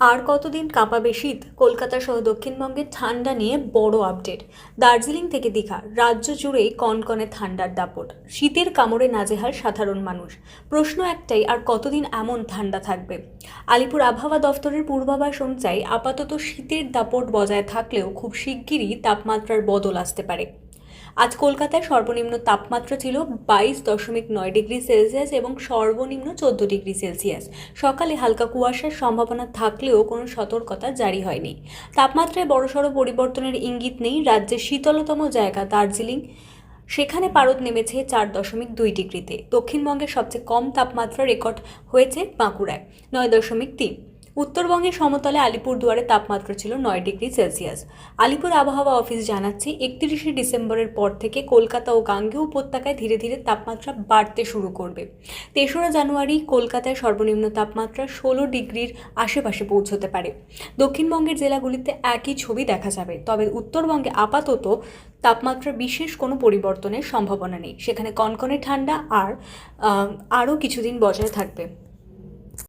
আর কতদিন কাঁপাবে শীত? কলকাতা সহ দক্ষিণবঙ্গের ঠান্ডা নিয়ে বড় আপডেট। দার্জিলিং থেকে দীঘা, রাজ্য জুড়েই কনকনে ঠান্ডার দাপট। শীতের কামড়ে নাজেহাল সাধারণ মানুষ। প্রশ্ন একটাই, আর কতদিন এমন ঠান্ডা থাকবে? আলিপুর আবহাওয়া দফতরের পূর্বাভাস অনুযায়ী আপাতত শীতের দাপট বজায় থাকলেও খুব শিগগিরই তাপমাত্রার বদল আসতে পারে। আজ কলকাতায় সর্বনিম্ন তাপমাত্রা ছিল বাইশ দশমিক নয় ডিগ্রি সেলসিয়াস এবং সর্বনিম্ন চোদ্দ ডিগ্রি সেলসিয়াস। সকালে হালকা কুয়াশার সম্ভাবনা থাকলেও কোনো সতর্কতা জারি হয়নি। তাপমাত্রায় বড়সড় পরিবর্তনের ইঙ্গিত নেই রাজ্যের শীতলতম জায়গা দার্জিলিং। সেখানে পারদ নেমেছে চার দশমিক দুই ডিগ্রিতে। দক্ষিণবঙ্গের সবচেয়ে কম তাপমাত্রা রেকর্ড হয়েছে বাঁকুড়ায়, নয় দশমিক তিন। উত্তরবঙ্গের সমতলে আলিপুরদুয়ারে তাপমাত্রা ছিল নয় ডিগ্রি সেলসিয়াস। আলিপুর আবহাওয়া অফিস জানাচ্ছে, একত্রিশে ডিসেম্বরের পর থেকে কলকাতা ও গাঙ্গেয় উপত্যকায় ধীরে ধীরে তাপমাত্রা বাড়তে শুরু করবে। তেসরা জানুয়ারি কলকাতায় সর্বনিম্ন তাপমাত্রা ষোলো ডিগ্রির আশেপাশে পৌঁছতে পারে। দক্ষিণবঙ্গের জেলাগুলিতে একই ছবি দেখা যাবে, তবে উত্তরবঙ্গে আপাতত তাপমাত্রা বিশেষ কোনো পরিবর্তনের সম্ভাবনা নেই। সেখানে কনকনে ঠান্ডা আর আরও কিছুদিন বজায় থাকবে।